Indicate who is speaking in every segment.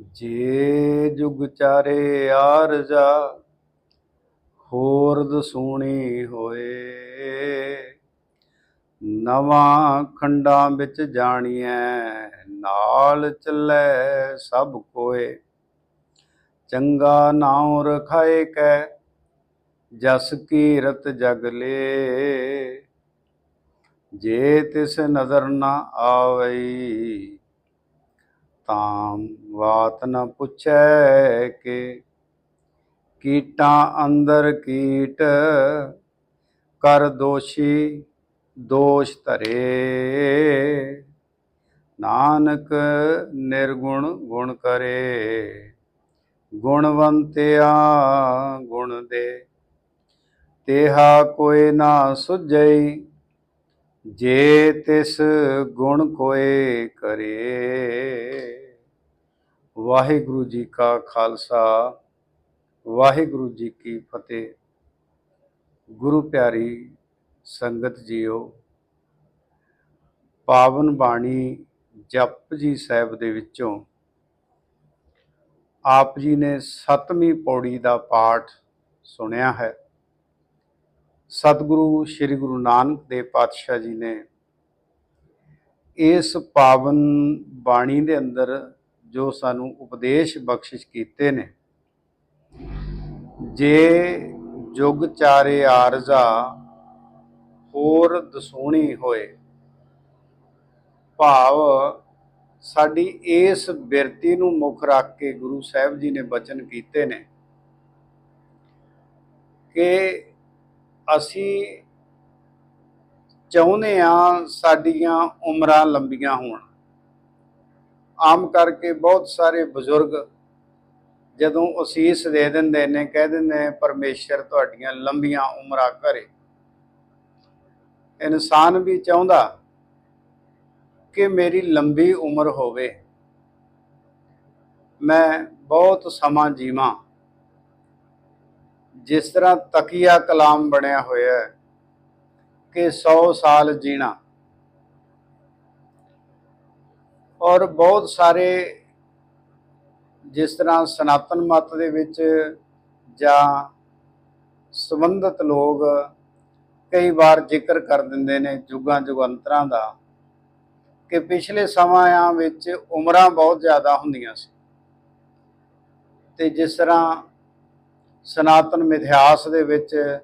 Speaker 1: ਜੇ ਜੁਗ ਚਾਰੇ ਆਰਜਾ ਹੋਰ ਦਸੂਣੀ ਹੋਏ। ਨਵਾਂ ਖੰਡਾਂ ਵਿੱਚ ਜਾਣੀਐ, ਨਾਲ ਚੱਲੇ ਸਭ ਕੋਏ। ਚੰਗਾ ਨਾਉ ਰਖਾਏ ਕੈ, ਜਸ ਕੀਰਤ ਜਗ ਲੇ। ਜੇ ਤਿਸ ਨਜ਼ਰ ਨਾ ਆਵਈ ਤਾਂ ਵਾਤ ਨ ਪੁੱਛੈ ਕੇ ਕੀਟਾਂ ਅੰਦਰ ਕੀਟ ਕਰ ਦੋਸ਼ੀ ਦੋਸ਼ ਧਰੇ। ਨਾਨਕ ਨਿਰਗੁਣ ਗੁਣ ਕਰੇ। ਗੁਣਵੰਤਿਆ ਗੁਣ ਦੇ। ਤੇਹਾ ਕੋਈ ਨਾ ਸੁਝਈ ਜੇ ਤਿਸ ਗੁਣ ਕੋਏ ਕਰੇ। ਵਾਹਿਗੁਰੂ ਜੀ ਕਾ ਖਾਲਸਾ, ਵਾਹਿਗੁਰੂ ਜੀ ਕੀ ਫਤਿਹ। ਗੁਰੂ ਪਿਆਰੀ ਸੰਗਤ ਜੀਓ, ਪਾਵਨ ਬਾਣੀ ਜਪ ਜੀ ਸਾਹਿਬ ਦੇ ਵਿੱਚੋਂ ਆਪ ਜੀ ਨੇ ਸਤਵੀਂ ਪੌੜੀ ਦਾ ਪਾਠ ਸੁਣਿਆ ਹੈ। ਸਤਿਗੁਰੂ ਸ੍ਰੀ ਗੁਰੂ ਨਾਨਕ ਦੇਵ ਪਾਤਸ਼ਾਹ ਜੀ ਨੇ ਇਸ ਪਾਵਨ ਬਾਣੀ ਦੇ ਅੰਦਰ ਜੋ ਸਾਨੂੰ ਉਪਦੇਸ਼ ਬਖਸ਼ਿਸ਼ ਕੀਤੇ ਨੇ, ਜੇ ਜੁਗ ਚਾਰੇ ਆਰਜ਼ਾ ਹੋਰ ਦਸੂਣੀ ਹੋਏ, ਭਾਵ ਸਾਡੀ ਇਸ ਬਿਰਤੀ ਨੂੰ ਮੁੱਖ ਰੱਖ ਕੇ ਗੁਰੂ ਸਾਹਿਬ ਜੀ ਨੇ ਬਚਨ ਕੀਤੇ ਨੇ ਕਿ ਅਸੀਂ ਚਾਹੁੰਦੇ ਆ ਸਾਡੀਆਂ ਉਮਰਾਂ ਲੰਬੀਆਂ ਹੋਣ। ਆਮ ਕਰਕੇ ਬਹੁਤ ਸਾਰੇ ਬਜ਼ੁਰਗ ਜਦੋਂ ਅਸੀਸ ਦੇ ਦਿੰਦੇ ਨੇ, ਕਹਿ ਦਿੰਦੇ ਨੇ, ਪਰਮੇਸ਼ਰ ਤੁਹਾਡੀਆਂ ਲੰਬੀਆਂ ਉਮਰਾਂ ਕਰੇ। ਇਨਸਾਨ ਵੀ ਚਾਹੁੰਦਾ ਕਿ ਮੇਰੀ ਲੰਬੀ ਉਮਰ ਹੋਵੇ। ਮੈਂ ਬਹੁਤ ਸਮਾਂ ਜੀਵਾਂ। ਜਿਸ ਤਰ੍ਹਾਂ ਤਕੀਆ ਕਲਾਮ ਬਣਿਆ ਹੋਇਆ ਹੈ ਕਿ 100 ਸਾਲ ਜੀਣਾ। ਔਰ ਬਹੁਤ ਸਾਰੇ ਜਿਸ ਤਰ੍ਹਾਂ ਸਨਾਤਨ ਮਤ ਦੇ ਵਿੱਚ ਜਾਂ ਸੰਬੰਧਿਤ ਲੋਕ ਕਈ ਵਾਰ ਜ਼ਿਕਰ ਕਰ ਦਿੰਦੇ ਨੇ ਜੁਗਾਂ ਜੁਗੰਤਰਾਂ ਦਾ ਕਿ ਪਿਛਲੇ ਸਮਾਂ ਵਿੱਚ ਉਮਰਾਂ ਬਹੁਤ ਜ਼ਿਆਦਾ ਹੁੰਦੀਆਂ ਸੀ। ਤੇ ਜਿਸ ਤਰ੍ਹਾਂ ਸਨਾਤਨ ਮਿਥਿਹਾਸ ਦੇ ਵਿੱਚ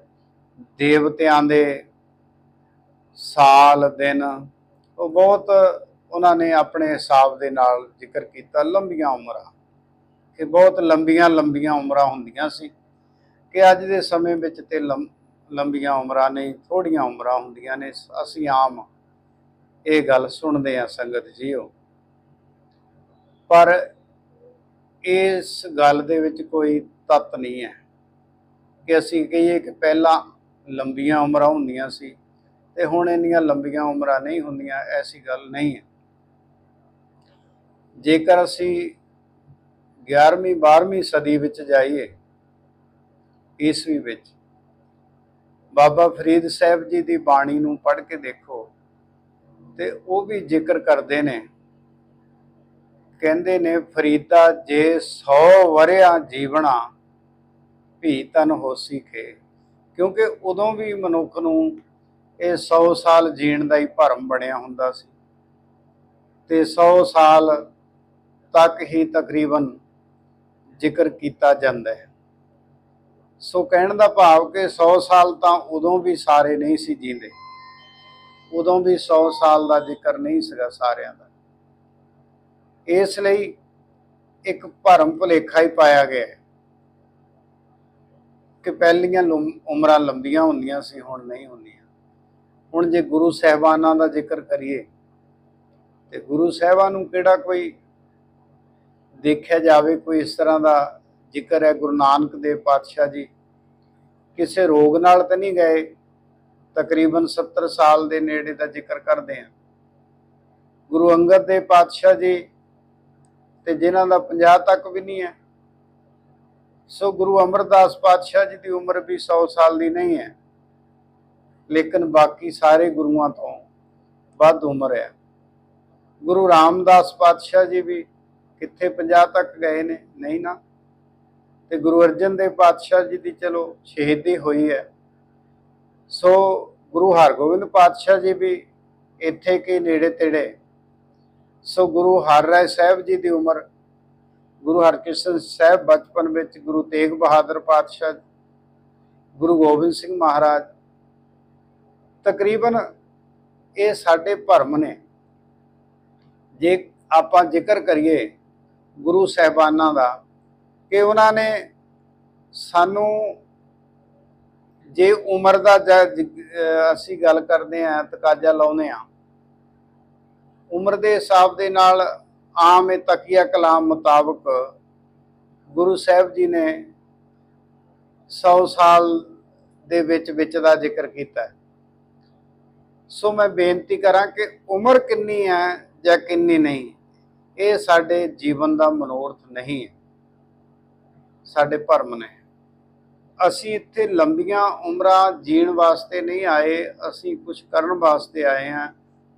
Speaker 1: ਦੇਵਤਿਆਂ ਦੇ ਸਾਲ, ਦਿਨ, ਉਹ ਬਹੁਤ ਉਹਨਾਂ ਨੇ ਆਪਣੇ ਹਿਸਾਬ ਦੇ ਨਾਲ ਜ਼ਿਕਰ ਕੀਤਾ, ਲੰਬੀਆਂ ਉਮਰਾਂ। ਕਿ ਬਹੁਤ ਲੰਬੀਆਂ ਲੰਬੀਆਂ ਉਮਰਾਂ ਹੁੰਦੀਆਂ ਸੀ ਕਿ ਅੱਜ ਦੇ ਸਮੇਂ ਵਿੱਚ ਤੇ ਲੰਬੀਆਂ ਉਮਰਾਂ ਨਹੀਂ ਥੋੜੀਆਂ ਉਮਰਾਂ ਹੁੰਦੀਆਂ ਨੇ। ਅਸੀਂ ਆਮ ਇਹ ਗੱਲ ਸੁਣਦੇ ਆ ਸੰਗਤ ਜੀਓ। ਪਰ ਇਸ ਗੱਲ ਦੇ ਵਿੱਚ ਕੋਈ ਤੱਤ ਨਹੀਂ ਹੈ। ਕਿ ਅਸੀਂ ਕਹੀਏ ਕਿ ਪਹਿਲਾਂ ਲੰਬੀਆਂ ਉਮਰਾਂ ਹੁੰਦੀਆਂ ਸੀ ਤੇ ਹੁਣ ਇੰਨੀਆਂ ਲੰਬੀਆਂ ਉਮਰਾਂ ਨਹੀਂ ਹੁੰਦੀਆਂ, ਐਸੀ ਗੱਲ ਨਹੀਂ ਹੈ। ਜੇਕਰ ਅਸੀਂ 11ਵੀਂ 12ਵੀਂ ਸਦੀ ਵਿੱਚ ਜਾਈਏ, ਈਸਵੀ ਵਿੱਚ, ਬਾਬਾ ਫਰੀਦ ਸਾਹਿਬ ਜੀ ਦੀ ਬਾਣੀ ਨੂੰ ਪੜ੍ਹ ਕੇ ਦੇਖੋ ਤੇ ਉਹ ਵੀ ਜ਼ਿਕਰ ਕਰਦੇ ਨੇ। ਕਹਿੰਦੇ ਨੇ, ਫਰੀਦਾ ਜੇ 100 ਵਰਿਆਂ ਜੀਵਣਾ ਭੀ ਤਨ ਹੋਸੀ ਖੇ। ਕਿਉਂਕਿ ਉਦੋਂ ਵੀ ਮਨੁੱਖ ਨੂੰ ਇਹ 100 ਸਾਲ ਜੀਣ ਦਾ ਹੀ ਭਰਮ ਬਣਿਆ ਹੁੰਦਾ ਸੀ। ਤੇ 100 ਸਾਲ ਤੱਕ ਹੀ ਤਕਰੀਬਨ ਜ਼ਿਕਰ ਕੀਤਾ ਜਾਂਦਾ ਹੈ। ਸੋ ਕਹਿਣ ਦਾ ਭਾਵ ਕਿ 100 ਸਾਲ ਤਾਂ ਉਦੋਂ ਵੀ ਸਾਰੇ ਨਹੀਂ ਸੀ ਜੀਂਦੇ। ਉਦੋਂ ਵੀ 100 ਸਾਲ ਦਾ ਜ਼ਿਕਰ ਨਹੀਂ ਸੀਗਾ ਸਾਰਿਆਂ ਦਾ। ਇਸ ਲਈ ਇੱਕ ਭਰਮ ਭੁਲੇਖਾ ਹੀ ਪਾਇਆ ਗਿਆ ਹੈ। ਕਿ ਪਹਿਲੀਆਂ ਉਮਰਾਂ ਲੰਬੀਆਂ ਹੁੰਦੀਆਂ ਸੀ, ਹੁਣ ਨਹੀਂ ਹੁੰਦੀਆਂ। ਹੁਣ ਜੇ ਗੁਰੂ ਸਹਿਬਾਨਾਂ ਦਾ ਜ਼ਿਕਰ ਕਰੀਏ, ਤੇ ਗੁਰੂ ਸਾਹਿਬਾਨ ਨੂੰ ਕਿਹੜਾ ਕੋਈ ਦੇਖਿਆ ਜਾਵੇ, ਕੋਈ ਇਸ ਤਰ੍ਹਾਂ ਦਾ ਜ਼ਿਕਰ ਹੈ? ਗੁਰੂ ਨਾਨਕ ਦੇਵ ਪਾਤਸ਼ਾਹ ਜੀ ਕਿਸੇ ਰੋਗ ਨਾਲ ਤਾਂ ਨਹੀਂ ਗਏ? ਤਕਰੀਬਨ 70 ਸਾਲ ਦੇ ਨੇੜੇ ਦਾ ਜ਼ਿਕਰ ਕਰਦੇ ਆ। ਗੁਰੂ ਅੰਗਦ ਦੇਵ ਪਾਤਸ਼ਾਹ ਜੀ ਤੇ ਜਿਨ੍ਹਾਂ ਦਾ 50 ਤੱਕ ਵੀ ਨਹੀਂ ਹੈ ਸੋ ਗੁਰੂ ਅਮਰਦਾਸ ਪਾਤਸ਼ਾਹ ਜੀ ਦੀ ਉਮਰ ਵੀ 100 ਸਾਲ ਦੀ ਨਹੀਂ ਹੈ। ਲੇਕਿਨ ਬਾਕੀ ਸਾਰੇ ਗੁਰੂਆਂ ਤੋਂ ਵੱਧ ਉਮਰ ਹੈ। ਗੁਰੂ ਰਾਮਦਾਸ ਪਾਤਸ਼ਾਹ ਜੀ ਵੀ ਕਿੱਥੇ 50 ਤੱਕ ਗਏ ਨੇ? ਨਹੀਂ ਨਾ। ਤੇ ਗੁਰੂ ਅਰਜਨ ਦੇਵ ਪਾਤਸ਼ਾਹ ਜੀ ਦੀ ਚਲੋ ਸ਼ਹੀਦੀ ਹੋਈ ਹੈ। ਸੋ ਗੁਰੂ ਹਰਗੋਬਿੰਦ ਪਾਤਸ਼ਾਹ ਜੀ ਵੀ ਇੱਥੇ ਕੇ ਨੇੜੇ ਤੇੜੇ। ਸੋ ਗੁਰੂ ਹਰ ਰਾਏ ਸਾਹਿਬ ਜੀ ਦੀ ਉਮਰ ਗੁਰੂ ਹਰਕ੍ਰਿਸ਼ਨ ਸਾਹਿਬ ਬਚਪਨ ਵਿੱਚ ਗੁਰੂ ਤੇਗ ਬਹਾਦਰ ਪਾਤਸ਼ਾਹ, ਗੁਰੂ ਗੋਬਿੰਦ ਸਿੰਘ ਮਹਾਰਾਜ, ਤਕਰੀਬਨ ਇਹ ਸਾਡੇ ਭਰਮ ਨੇ। ਜੇ ਆਪਾਂ ਜ਼ਿਕਰ ਕਰੀਏ ਗੁਰੂ ਸਾਹਿਬਾਨਾਂ ਦਾ, ਕਿ ਉਹਨਾਂ ਨੇ ਸਾਨੂੰ ਜੇ ਉਮਰ ਦਾ ਅਸੀਂ ਗੱਲ ਕਰਦੇ ਆਂ ਤਕਾਜ਼ਾ ਲਾਉਨੇ ਆ ਉਮਰ ਦੇ ਹਿਸਾਬ ਦੇ ਨਾਲ ਆਮ ਇਹ ਤਕੀਆ ਕਲਾਮ ਮੁਤਾਬਕ ਗੁਰੂ ਸਾਹਿਬ ਜੀ ਨੇ 100 ਸਾਲ ਦੇ ਵਿੱਚ ਵਿੱਚ ਦਾ ਜ਼ਿਕਰ ਕੀਤਾ ਸੋ ਮੈਂ ਬੇਨਤੀ ਕਰਾਂ ਕਿ ਉਮਰ ਕਿੰਨੀ ਹੈ ਜਾਂ ਕਿੰਨੀ ਨਹੀਂ, ਇਹ ਸਾਡੇ ਜੀਵਨ ਦਾ ਮਨੋਰਥ ਨਹੀਂ ਹੈ। ਸਾਡੇ ਭਰਮ ਨੇ। ਅਸੀਂ ਇੱਥੇ ਲੰਬੀਆਂ ਉਮਰਾਂ ਜੀਣ ਵਾਸਤੇ ਨਹੀਂ ਆਏ, ਅਸੀਂ ਕੁਝ ਕਰਨ ਵਾਸਤੇ ਆਏ ਹਾਂ,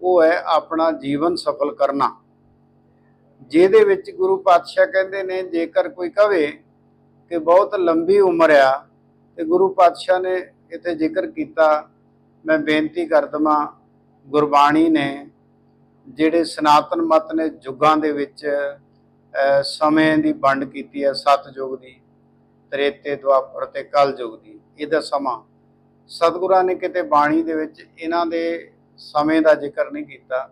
Speaker 1: ਉਹ ਹੈ ਆਪਣਾ ਜੀਵਨ ਸਫਲ ਕਰਨਾ। ਜਿਹਦੇ ਵਿੱਚ ਗੁਰੂ ਪਾਤਸ਼ਾਹ ਕਹਿੰਦੇ ਨੇ, ਜੇਕਰ ਕੋਈ ਕਵੇ ਕਿ ਬਹੁਤ ਲੰਬੀ ਉਮਰ ਆ ਤੇ ਗੁਰੂ ਪਾਤਸ਼ਾਹ ਨੇ ਇੱਥੇ ਜ਼ਿਕਰ ਕੀਤਾ, ਮੈਂ ਬੇਨਤੀ ਕਰ ਦਵਾਂ, ਗੁਰਬਾਣੀ ਨੇ ਜਿਹੜੇ ਸਨਾਤਨ ਮਤ ਨੇ ਯੁੱਗਾਂ ਦੇ ਵਿੱਚ ਸਮੇਂ ਦੀ ਵੰਡ ਕੀਤੀ ਹੈ ਸੱਤ ਯੁੱਗ ਦੀ, ਤ੍ਰੇਤੇ ਦੁਆਪਰ ਤੇ ਕਲ ਯੁੱਗ ਦੀ, ਇਹਦਾ ਸਮਾਂ। ਸਤਿਗੁਰਾਂ ਨੇ ਕਿਤੇ ਬਾਣੀ ਦੇ ਵਿੱਚ ਇਹਨਾਂ ਦੇ ਸਮੇਂ ਦਾ ਜ਼ਿਕਰ ਨਹੀਂ ਕੀਤਾ,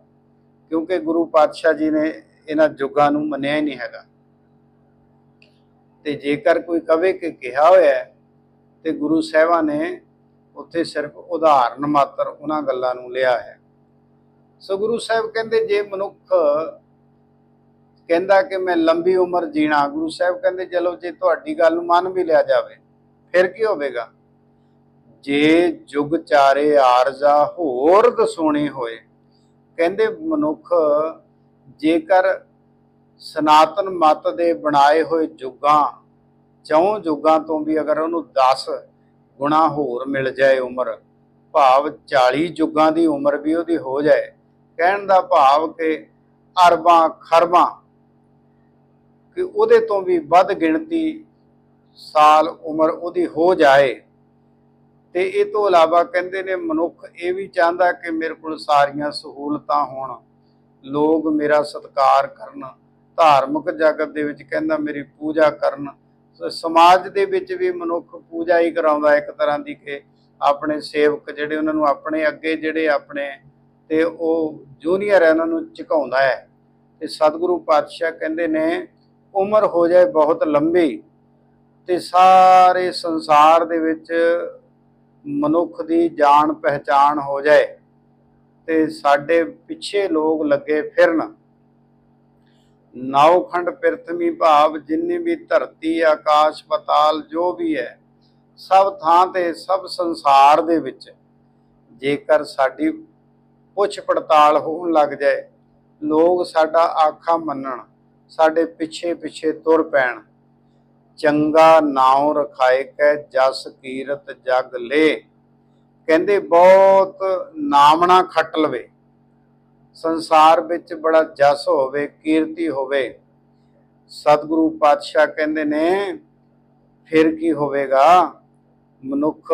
Speaker 1: ਕਿਉਂਕਿ ਗੁਰੂ ਪਾਤਸ਼ਾਹ ਜੀ ਨੇ ਇਹਨਾਂ ਯੁੱਗਾਂ ਨੂੰ ਮੰਨਿਆ ਹੀ ਨਹੀਂ ਹੈਗਾ। ਤੇ ਜੇਕਰ ਕੋਈ ਕਵੇ ਕਿ ਕਿਹਾ ਹੋਇਆ ਤੇ ਗੁਰੂ ਸਾਹਿਬਾਂ ਨੇ ਉੱਥੇ ਸਿਰਫ ਉਦਾਹਰਨ ਮਾਤਰ ਉਹਨਾਂ ਗੱਲਾਂ ਨੂੰ ਲਿਆ ਹੈ। ਸੋ ਗੁਰੂ ਸਾਹਿਬ ਕਹਿੰਦੇ, ਜੇ ਮਨੁੱਖ ਕਹਿੰਦਾ ਕਿ ਮੈਂ ਲੰਬੀ ਉਮਰ ਜੀਣਾ, ਗੁਰੂ ਸਾਹਿਬ ਕਹਿੰਦੇ, ਚਲੋ ਜੇ ਤੁਹਾਡੀ ਗੱਲ ਨੂੰ ਮੰਨ ਵੀ ਲਿਆ ਜਾਵੇ, ਫਿਰ ਕੀ ਹੋਵੇਗਾ? ਜੇ ਜੁਗ ਚਾਰੇ ਆਰਜ਼ਾ ਹੋਰ ਦਸੋਣੀ ਹੋਏ, ਕਹਿੰਦੇ ਮਨੁੱਖ ਜੇਕਰ ਸਨਾਤਨ ਮਤ ਦੇ ਬਣਾਏ ਹੋਏ ਜੁਗਾਂ, ਚੌਂ ਜੁਗਾਂ ਤੋਂ ਵੀ ਅਗਰ ਉਹਨੂੰ 10 ਗੁਣਾ ਹੋਰ ਮਿਲ ਜਾਏ ਉਮਰ, ਭਾਵ 40 ਜੁਗਾਂ ਦੀ ਉਮਰ ਵੀ ਉਹਦੀ ਹੋ ਜਾਏ, ਕਹਿਣ ਦਾ ਭਾਵ ਕਿ ਅਰਬਾਂ, ਖਰਬਾਂ ਕਿ ਉਹਦੇ ਤੋਂ ਵੀ ਵੱਧ ਗਿਣਤੀ ਸਾਲ ਉਮਰ ਉਹਦੀ ਹੋ ਜਾਏ। ਤੇ ਇਹ ਤੋਂ ਇਲਾਵਾ ਕਹਿੰਦੇ ਨੇ ਮਨੁੱਖ ਇਹ ਵੀ ਚਾਹੁੰਦਾ ਕਿ ਮੇਰੇ ਕੋਲ ਸਾਰੀਆਂ ਸਹੂਲਤਾਂ ਹੋਣ। ਲੋਕ ਮੇਰਾ ਸਤਿਕਾਰ ਕਰਨ, ਧਾਰਮਿਕ ਜਗਤ ਦੇ ਵਿੱਚ ਕਹਿੰਦਾ ਮੇਰੀ ਪੂਜਾ ਕਰਨ। ਸਮਾਜ ਦੇ ਵਿੱਚ ਵੀ ਮਨੁੱਖ ਪੂਜਾ ਹੀ ਕਰਾਉਂਦਾ ਇੱਕ ਤਰ੍ਹਾਂ ਦੀ ਕਿ ਆਪਣੇ ਸੇਵਕ ਜਿਹੜੇ ਉਹਨਾਂ ਨੂੰ ਆਪਣੇ ਅੱਗੇ ਜਿਹੜੇ ਆਪਣੇ ਤੇ ਉਹ ਜੂਨੀਅਰ ਹੈ, ਉਹਨਾਂ ਨੂੰ ਝੁਕਾਉਂਦਾ ਹੈ। ਤੇ ਸਤਿਗੁਰੂ ਪਾਤਸ਼ਾਹ ਕਹਿੰਦੇ ਨੇ, ਉਮਰ ਹੋ ਜਾਏ ਬਹੁਤ ਲੰਬੀ ਤੇ ਸਾਰੇ ਸੰਸਾਰ ਦੇ ਵਿੱਚ ਮਨੁੱਖ ਦੀ ਜਾਣ ਪਹਿਚਾਣ ਹੋ ਜਾਏ। ਤੇ ਸਾਡੇ ਪਿੱਛੇ ਲੋਕ ਲੱਗੇ ਫਿਰਨ। ਨੌਖੰਡ ਪ੍ਰਥਮੀ ਭਾਵ ਜਿੰਨੀ ਵੀ ਧਰਤੀ, ਆਕਾਸ਼, ਪਤਾਲ ਜੋ ਵੀ ਹੈ, ਸਭ ਥਾਂ ਤੇ, ਸਭ ਸੰਸਾਰ ਦੇ ਵਿੱਚ ਜੇਕਰ ਸਾਡੀ ਪੁੱਛ ਪੜਤਾਲ ਹੋਣ ਲੱਗ ਜਾਏ, ਲੋਕ ਸਾਡਾ ਆਖਾ ਮੰਨਣ, ਸਾਡੇ ਪਿੱਛੇ ਪਿੱਛੇ ਤੁਰ ਪੈਣ। ਚੰਗਾ ਨਾਉ ਰਖਾਏ ਕੈ ਜਸ ਕੀਰਤ ਜਗ ਲੇ। ਕਹਿੰਦੇ ਬਹੁਤ ਨਾਮਣਾ ਖੱਟ ਲਵੇ। ਸੰਸਾਰ ਵਿੱਚ ਬੜਾ ਜਸ ਹੋਵੇ, ਕੀਰਤੀ ਹੋਵੇ। ਸਤਿਗੁਰੂ ਪਾਤਸ਼ਾਹ ਕਹਿੰਦੇ ਨੇ, ਫਿਰ ਕੀ ਹੋਵੇਗਾ? ਮਨੁੱਖ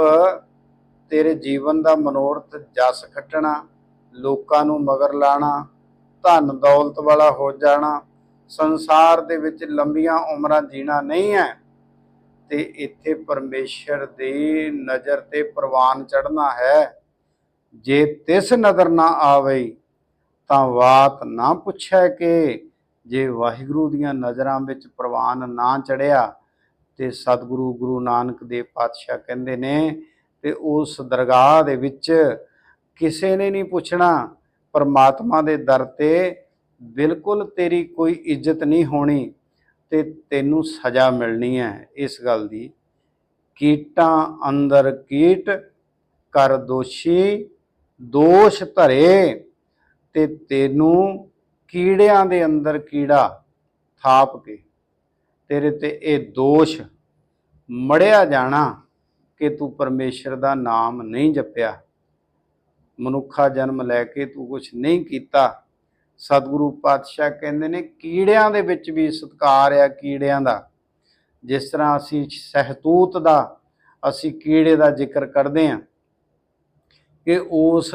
Speaker 1: ਤੇਰੇ ਜੀਵਨ ਦਾ ਮਨੋਰਥ ਜਸ ਖੱਟਣਾ, ਲੋਕਾਂ ਨੂੰ ਮਗਰ ਲਾਣਾ, ਧਨ ਦੌਲਤ ਵਾਲਾ ਹੋ ਜਾਣਾ, ਸੰਸਾਰ ਦੇ ਵਿੱਚ ਲੰਬੀਆਂ ਉਮਰਾਂ ਜੀਣਾ ਨਹੀਂ ਹੈ। ਤੇ ਇੱਥੇ ਪਰਮੇਸ਼ਰ ਦੀ ਨਜ਼ਰ ਤੇ ਪ੍ਰਵਾਨ ਚੜਨਾ ਹੈ। ਜੇ ਤਿਸ ਨਜ਼ਰ ਨਾ ਆਵੇ, ਤਾਂ ਬਾਤ ਨਾ ਪੁੱਛੈ ਕਿ। ਜੇ ਵਾਹਿਗੁਰੂ ਦੀਆਂ ਨਜ਼ਰਾਂ ਵਿੱਚ ਪ੍ਰਵਾਨ ਨਾ ਚੜਿਆ ਤੇ ਸਤਿਗੁਰੂ ਗੁਰੂ ਨਾਨਕ ਦੇਵ ਪਾਤਸ਼ਾਹ ਕਹਿੰਦੇ ਨੇ ਤੇ ਉਸ ਦਰਗਾਹ ਦੇ ਵਿੱਚ ਕਿਸੇ ਨੇ ਨਹੀਂ ਪੁੱਛਣਾ, ਪਰਮਾਤਮਾ ਦੇ ਦਰ ਤੇ ਬਿਲਕੁਲ ਤੇਰੀ ਕੋਈ ਇੱਜ਼ਤ ਨਹੀਂ ਹੋਣੀ। ਤੇ ਤੈਨੂੰ ਸਜ਼ਾ ਮਿਲਣੀ ਹੈ ਇਸ ਗੱਲ ਦੀ। ਕੀਟਾਂ ਅੰਦਰ ਕੀਟ, ਕਰ ਦੋਸ਼ੀ, ਦੋਸ਼ ਧਰੇ ਤੇ ਤੈਨੂੰ ਕੀੜਿਆਂ ਦੇ ਅੰਦਰ ਕੀੜਾ ਥਾਪ ਕੇ ਤੇਰੇ ਤੇ ਇਹ ਦੋਸ਼ ਮੜਿਆ ਜਾਣਾ ਕਿ ਤੂੰ ਪਰਮੇਸ਼ਰ ਦਾ ਨਾਮ ਨਹੀਂ ਜਪਿਆ। ਮਨੁੱਖਾ ਜਨਮ ਲੈ ਕੇ ਤੂੰ ਕੁਝ ਨਹੀਂ ਕੀਤਾ। ਸਤਿਗੁਰੂ ਪਾਤਸ਼ਾਹ ਕਹਿੰਦੇ ਨੇ, ਕੀੜਿਆਂ ਦੇ ਵਿੱਚ ਵੀ ਸਤਕਾਰ ਆ ਕੀੜਿਆਂ ਦਾ। ਜਿਸ ਤਰ੍ਹਾਂ ਅਸੀਂ ਸਹਿਤੂਤ ਦਾ, ਅਸੀਂ ਕੀੜੇ ਦਾ ਜ਼ਿਕਰ ਕਰਦੇ ਹਾਂ ਕਿ ਉਸ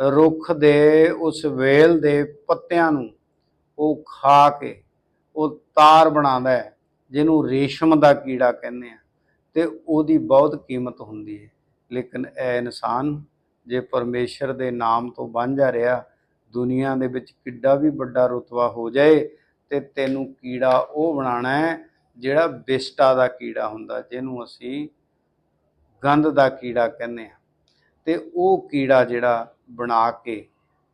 Speaker 1: ਰੁੱਖ ਦੇ, ਉਸ ਵੇਲ ਦੇ ਪੱਤਿਆਂ ਨੂੰ ਉਹ ਖਾ ਕੇ ਉਹ ਤਾਰ ਬਣਾਉਂਦਾ ਹੈ, ਜਿਹਨੂੰ ਰੇਸ਼ਮ ਦਾ ਕੀੜਾ ਕਹਿੰਦੇ ਆ ਤੇ ਉਹਦੀ ਬਹੁਤ ਕੀਮਤ ਹੁੰਦੀ ਹੈ। ਲੇਕਿਨ ਇਹ ਇਨਸਾਨ ਜੇ ਪਰਮੇਸ਼ਰ ਦੇ ਨਾਮ ਤੋਂ ਵਾਂਝਾ ਰਿਹਾ ਦੁਨੀਆ ਦੇ ਵਿੱਚ ਕਿੱਡਾ ਵੀ ਵੱਡਾ ਰੁਤਬਾ ਹੋ ਜਾਏ ਤੇ ਤੈਨੂੰ ਕੀੜਾ ਉਹ ਬਣਾਣਾ ਹੈ ਜਿਹੜਾ ਬਿਸਟਾ ਦਾ ਕੀੜਾ ਹੁੰਦਾ, ਜਿਹਨੂੰ ਅਸੀਂ ਗੰਧ ਦਾ ਕੀੜਾ ਕਹਿੰਦੇ ਆ ਤੇ ਉਹ ਕੀੜਾ ਜਿਹੜਾ ਬਣਾ ਕੇ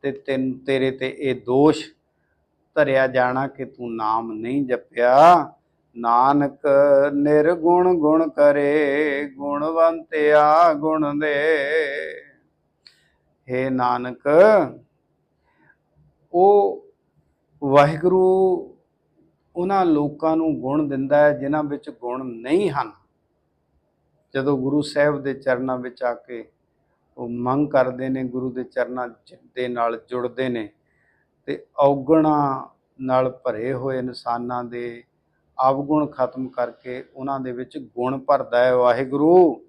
Speaker 1: ਤੇ ਤੈਨੂੰ, ਤੇਰੇ ਤੇ ਇਹ ਦੋਸ਼ ਧਰਿਆ ਜਾਣਾ ਕਿ ਤੂੰ ਨਾਮ ਨਹੀਂ ਜਪਿਆ। ਨਾਨਕ ਨਿਰਗੁਣ ਗੁਣ ਕਰੇ, ਗੁਣਵੰਤਿਆ ਗੁਣ ਦੇ। ਹੇ ਨਾਨਕ ਉਹ ਵਾਹਿਗੁਰੂ ਉਹਨਾਂ ਲੋਕਾਂ ਨੂੰ ਗੁਣ ਦਿੰਦਾ ਹੈ, ਜਿਨ੍ਹਾਂ ਵਿੱਚ ਗੁਣ ਨਹੀਂ ਹਨ। ਜਦੋਂ ਗੁਰੂ ਸਾਹਿਬ ਦੇ ਚਰਨਾਂ ਵਿੱਚ ਆ ਕੇ ਉਹ ਮੰਗ ਕਰਦੇ ਨੇ, ਗੁਰੂ ਦੇ ਚਰਨਾਂ ਦੇ ਨਾਲ ਜੁੜਦੇ ਨੇ ਤੇ ਔਗਣਾ ਨਾਲ ਭਰੇ ਹੋਏ ਇਨਸਾਨਾਂ ਦੇ ਅਵਗੁਣ ਖਤਮ ਕਰਕੇ ਉਹਨਾਂ ਦੇ ਵਿੱਚ ਗੁਣ ਭਰਦਾ ਹੈ ਵਾਹਿਗੁਰੂ।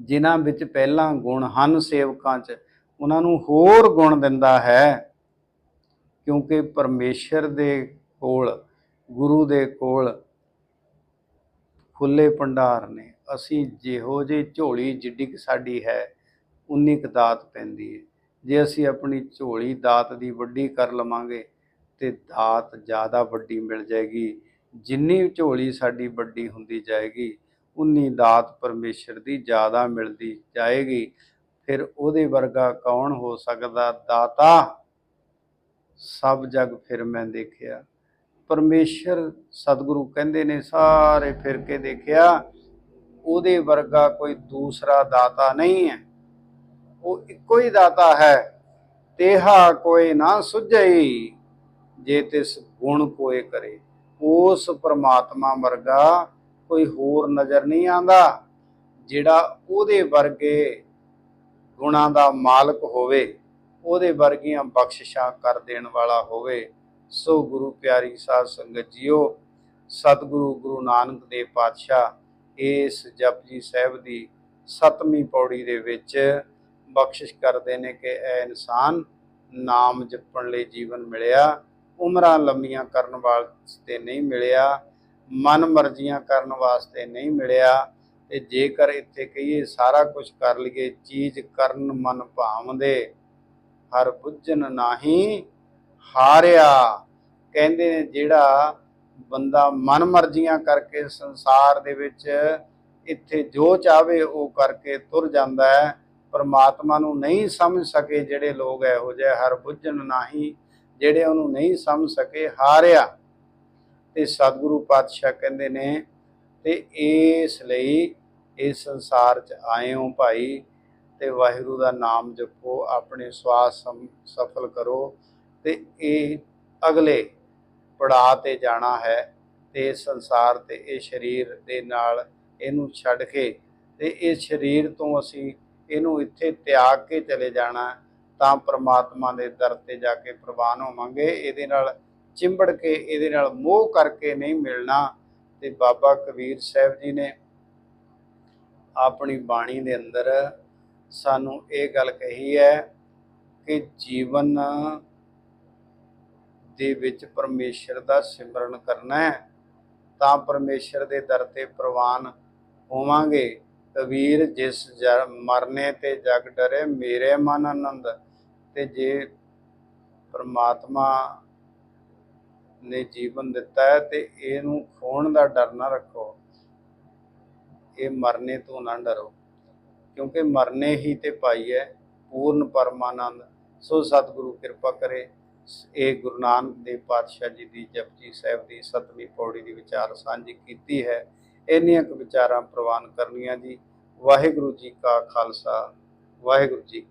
Speaker 1: ਜਿਨ੍ਹਾਂ ਵਿੱਚ ਪਹਿਲਾਂ ਗੁਣ ਹਨ ਸੇਵਕਾਂ 'ਚ ਉਹਨਾਂ ਨੂੰ ਹੋਰ ਗੁਣ ਦਿੰਦਾ ਹੈ। ਕਿਉਂਕਿ ਪਰਮੇਸ਼ਰ ਦੇ ਕੋਲ, ਗੁਰੂ ਦੇ ਕੋਲ ਖੁੱਲੇ ਭੰਡਾਰ ਨੇ। ਅਸੀਂ ਜਿਹੋ ਜਿਹੀ ਝੋਲੀ ਜਿੱਡੀ ਕੁ ਸਾਡੀ ਹੈ, ਉਨੀ ਕੁ ਦਾਤ ਪੈਂਦੀ ਹੈ ਜੇ ਅਸੀਂ ਆਪਣੀ ਝੋਲੀ ਦਾਤ ਦੀ ਵੱਡੀ ਕਰ ਲਵਾਂਗੇ, ਤੇ ਦਾਤ ਜ਼ਿਆਦਾ ਵੱਡੀ ਮਿਲ ਜਾਏਗੀ। ਜਿੰਨੀ ਝੋਲੀ ਸਾਡੀ ਵੱਡੀ ਹੁੰਦੀ ਜਾਏਗੀ, ਉਨੀ ਦਾਤ ਪਰਮੇਸ਼ਰ ਦੀ ਜ਼ਿਆਦਾ ਮਿਲਦੀ ਜਾਏਗੀ। ਫਿਰ ਉਹਦੇ ਵਰਗਾ ਕੌਣ ਹੋ ਸਕਦਾ? ਦਾਤਾ। ਸਭ ਜਗ ਫਿਰ ਮੈਂ ਦੇਖਿਆ। ਪਰਮੇਸ਼ਰ ਸਤਿਗੁਰੂ ਕਹਿੰਦੇ ਨੇ, ਸਾਰੇ ਫਿਰ ਕੇ ਦੇਖਿਆ। ਉਹਦੇ ਵਰਗਾ ਕੋਈ ਦੂਸਰਾ ਦਾਤਾ ਨਹੀਂ ਹੈ। ਉਹ ਇੱਕੋ ਹੀ ਦਾਤਾ ਹੈ। ਤੇਹਾ ਕੋਈ ਨਾ ਸੁਝਈ, ਜੇ ਤਿਸ ਗੁਣ ਕੋਏ ਕਰੇ। ਉਸ ਪਰਮਾਤਮਾ ਵਰਗਾ ਕੋਈ ਹੋਰ ਨਜ਼ਰ ਨਹੀਂ ਆਂਦਾ ਜਿਹੜਾ ਉਹਦੇ ਵਰਗੇ ਗੁਣਾਂ ਦਾ ਮਾਲਕ ਹੋਵੇ, ਉਹਦੇ ਵਰਗੀਆਂ ਬਖਸ਼ਿਸ਼ਾਂ ਕਰ ਦੇਣ ਵਾਲਾ ਹੋਵੇ, ਸੋ ਗੁਰੂ ਪਿਆਰੀ ਸਾਧ ਸੰਗਤ ਜੀਓ, ਸਤਿਗੁਰੂ ਗੁਰੂ ਨਾਨਕ ਦੇਵ ਪਾਤਸ਼ਾਹ, ਇਸ ਜਪਜੀ ਸਾਹਿਬ ਦੀ ਸਤਵੀਂ ਪੌੜੀ ਦੇ ਵਿੱਚ ਬਖਸ਼ਿਸ਼ ਕਰਦੇ ਨੇ ਕਿ ਇਹ ਇਨਸਾਨ ਨਾਮ ਜਪਣ ਲਈ ਜੀਵਨ ਮਿਲਿਆ, ਉਮਰਾਂ ਲੰਮੀਆਂ ਕਰਨ ਵਾਸਤੇ ਨਹੀਂ ਮਿਲਿਆ, ਮਨ ਮਰਜ਼ੀਆਂ ਕਰਨ ਵਾਸਤੇ ਨਹੀਂ ਮਿਲਿਆ ਤੇ ਜੇਕਰ ਇੱਥੇ ਕਹੀਏ ਸਾਰਾ ਕੁਝ ਕਰ ਲਈਏ, ਚੀਜ਼ ਕਰਨ ਮਨ ਭਾਵਦੇ, ਹਰ ਬੁੱਝਨ ਨਾਹੀ ਹਾਰਿਆ। ਕਹਿੰਦੇ ਨੇ ਜਿਹੜਾ ਬੰਦਾ ਮਨ ਮਰਜ਼ੀਆਂ ਕਰਕੇ ਸੰਸਾਰ ਦੇ ਵਿੱਚ ਇੱਥੇ ਜੋ ਚਾਹਵੇ ਉਹ ਕਰਕੇ ਤੁਰ ਜਾਂਦਾ ਹੈ। ਪਰਮਾਤਮਾ ਨੂੰ ਨਹੀਂ ਸਮਝ ਸਕੇ ਜਿਹੜੇ ਲੋਕ ਇਹੋ ਜਿਹੇ ਹਰ ਬੁੱਝਣ ਨਾਹੀ, ਜਿਹੜੇ ਉਹਨੂੰ ਨਹੀਂ ਸਮਝ ਸਕੇ, ਹਾਰਿਆ। ਤੇ ਸਤਿਗੁਰੂ ਪਾਤਸ਼ਾਹ ਕਹਿੰਦੇ ਨੇ ਤੇ ਇਸ ਲਈ ਇਸ ਸੰਸਾਰ 'ਚ ਆਏ ਹੋ ਭਾਈ ਤੇ ਵਾਹਿਗੁਰੂ ਦਾ ਨਾਮ ਜਪੋ, ਆਪਣੇ ਸਵਾਸ ਸਮ- ਸਫਲ ਕਰੋ ਤੇ ਇਹ ਅਗਲੇ ਪੜਾਅ ਤੇ ਜਾਣਾ ਹੈ ਤੇ ਇਸ ਸੰਸਾਰ ਤੇ ਇਹ ਸਰੀਰ ਦੇ ਨਾਲ ਇਹਨੂੰ ਛੱਡ ਕੇ ਤੇ ਇਸ ਸਰੀਰ ਤੋਂ ਅਸੀਂ ਇਹਨੂੰ ਇੱਥੇ ਤਿਆਗ ਕੇ ਚਲੇ ਜਾਣਾ, ਤਾਂ ਪ੍ਰਮਾਤਮਾ ਦੇ ਦਰ ਤੇ ਜਾ ਕੇ ਪ੍ਰਵਾਨ ਹੋਵਾਂਗੇ। ਇਹਦੇ ਨਾਲ ਚਿੰਬੜ ਕੇ, ਇਹਦੇ ਨਾਲ ਮੋਹ ਕਰਕੇ ਨਹੀਂ ਮਿਲਣਾ। ਤੇ ਬਾਬਾ ਕਬੀਰ ਸਾਹਿਬ ਜੀ ਨੇ ਆਪਣੀ ਬਾਣੀ ਦੇ ਅੰਦਰ ਸਾਨੂੰ ਇਹ ਗੱਲ ਕਹੀ ਹੈ ਕਿ ਜੀਵਨ ਦੇ ਵਿੱਚ ਪਰਮੇਸ਼ਰ ਦਾ ਸਿਮਰਨ ਕਰਨਾ ਹੈ, ਤਾਂ ਪਰਮੇਸ਼ਰ ਦੇ ਦਰ ਤੇ ਪ੍ਰਵਾਨ ਹੋਵਾਂਗੇ। ਕਬੀਰ, ਜਿਸ ਜ- ਮਰਨੇ ਤੇ ਜਗ ਡਰੇ, ਮੇਰੇ ਮਨ ਆਨੰਦ, ਤੇ ਜੇ ਪਰਮਾਤਮਾ ਨੇ ਜੀਵਨ ਦਿੱਤਾ ਹੈ ਤੇ ਇਹਨੂੰ ਖੋਣ ਦਾ ਡਰ ਨਾ ਰੱਖੋ। ਇਹ ਮਰਨੇ ਤੋਂ ਨਾ ਡਰੋ। ਕਿਉਂਕਿ ਮਰਨੇ ਹੀ ਤੇ ਪਾਈ ਹੈ, ਪੂਰਨ ਪਰਮਾਨੰਦ। ਸੋ ਸਤਿਗੁਰੂ ਕਿਰਪਾ ਕਰੇ ਇਹ ਗੁਰੂ ਨਾਨਕ ਦੇਵ ਪਾਤਸ਼ਾਹ ਜੀ ਦੀ ਜਪਜੀ ਸਾਹਿਬ ਦੀ ਸਤਵੀਂ ਪੌੜੀ ਦੀ ਵਿਚਾਰ ਸਾਂਝੀ ਕੀਤੀ ਹੈ। ਇੰਨੀਆਂ ਕੁ ਵਿਚਾਰਾਂ ਪ੍ਰਵਾਨ ਕਰਨੀਆਂ ਜੀ। ਵਾਹਿਗੁਰੂ ਜੀ ਕਾ ਖਾਲਸਾ, ਵਾਹਿਗੁਰੂ ਜੀ